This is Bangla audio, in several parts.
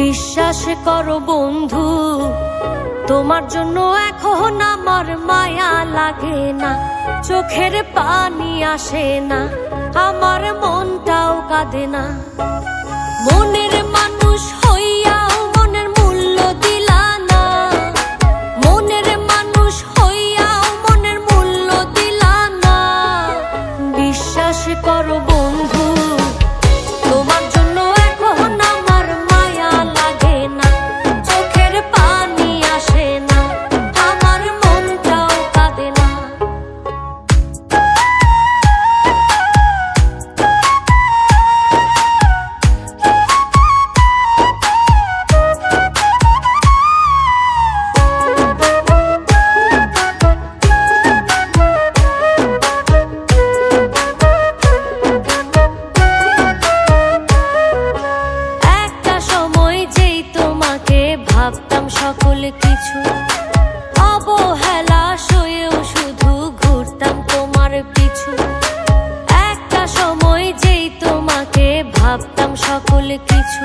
বিশ্বাস করো বন্ধু, তোমার জন্য এখন আমার মায়া লাগে না, চোখের পানি আসে না, আমার মনটাও কাঁদে না। ভাবতাম সকল কিছু।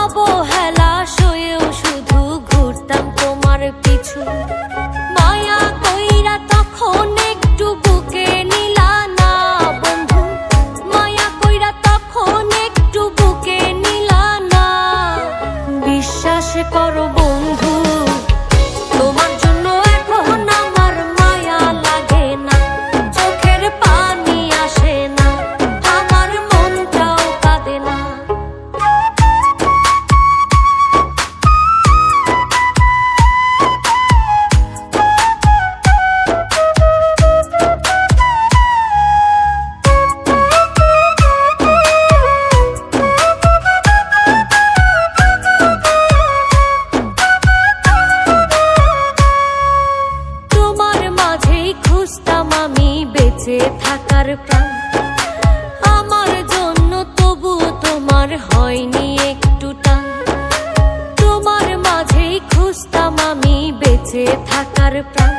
অবহেলা সয়েও শুধু ঘুরতাম তোমার পিছু। মায়া কইরা তখন একটু বুকে নিলা না বন্ধু। মায়া কইরা তখন একটু বুকে নিলা না। বিশ্বাস করো বন্ধু হয়নি একটু টান। তোমার মাঝেই খুঁজতাম আমি বেঁচে থাকার প্রাণ।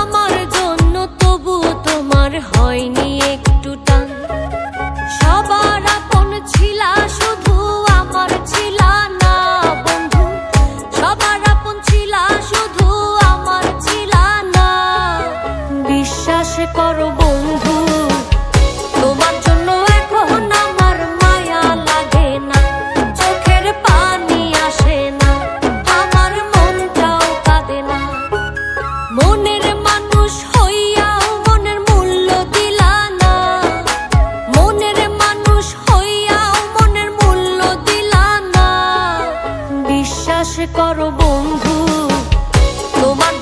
আমার জন্য তবু তোমার হয়নি একটু টান। সবার আপন ছিলা, শুধু আমার ছিলা না বন্ধু। সবার আপন ছিলা, শুধু আমার ছিলা না। বিশ্বাস করো বন্ধু তোমার